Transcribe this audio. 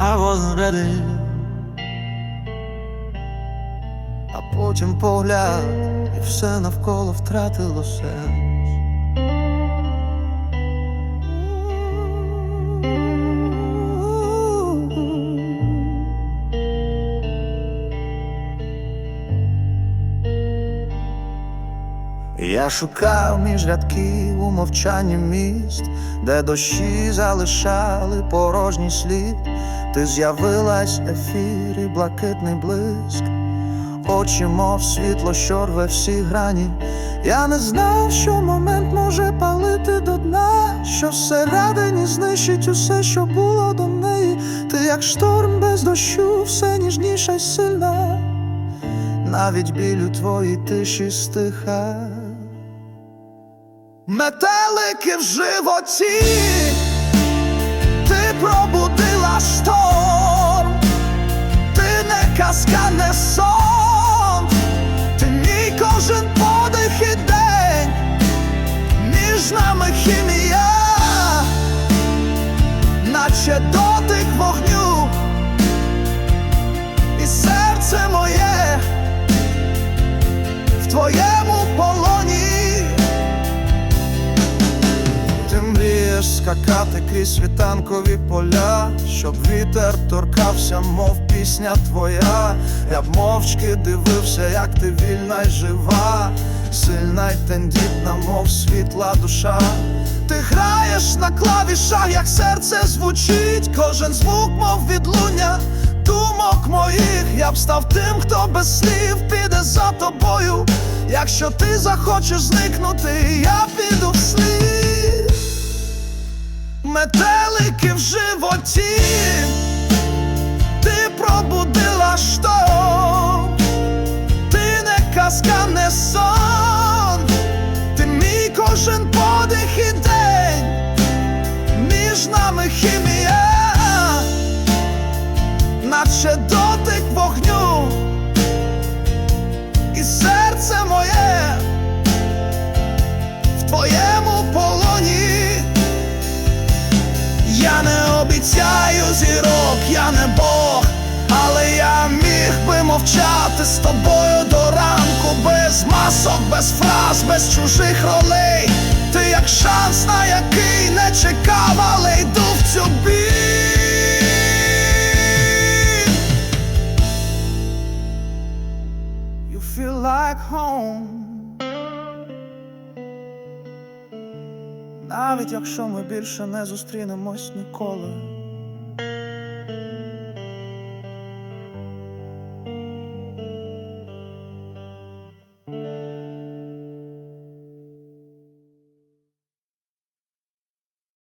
I wasn't ready А потім погляд, і все навколо втратило сенс. Я шукав між рядків у мовчанні міст, де дощі залишали порожній слід, ти з'явилась в ефірі, блакитний блиск, очі, мов світло, що рве всі грані. Я не знав, що момент може палити до дна, що всередині знищить усе, що було до неї. Ти як шторм без дощу, все ніжніша й сильна, навіть біль у твоїй тиші стиха. Метелики в животі, ти пробудила шторм, ти не казка, не сон, ти мій кожен подих і день, між нами хімія, наче дотик вогню, і серце моє в твоєму скакати крізь світанкові поля, щоб вітер торкався, мов пісня твоя. Я б мовчки дивився, як ти вільна й жива, сильна й тендітна, мов світла душа. Ти граєш на клавішах, як серце звучить, кожен звук, мов відлуння думок моїх. Я б став тим, хто без слів піде за тобою. Якщо ти захочеш зникнути, я піду вслід метелики в животі, ти пробудила шторм, ти не казка, не сон, ти мій кожен подих і день, між нами хімія, наче дотик вогню, і серце обіцяю зірок, я не Бог, але я міг би мовчати з тобою до ранку, без масок, без фраз, без чужих ролей. Ти як шанс, на який не чекав, але йду в цю біль. You feel like home. Навіть якщо ми більше не зустрінемось ніколи.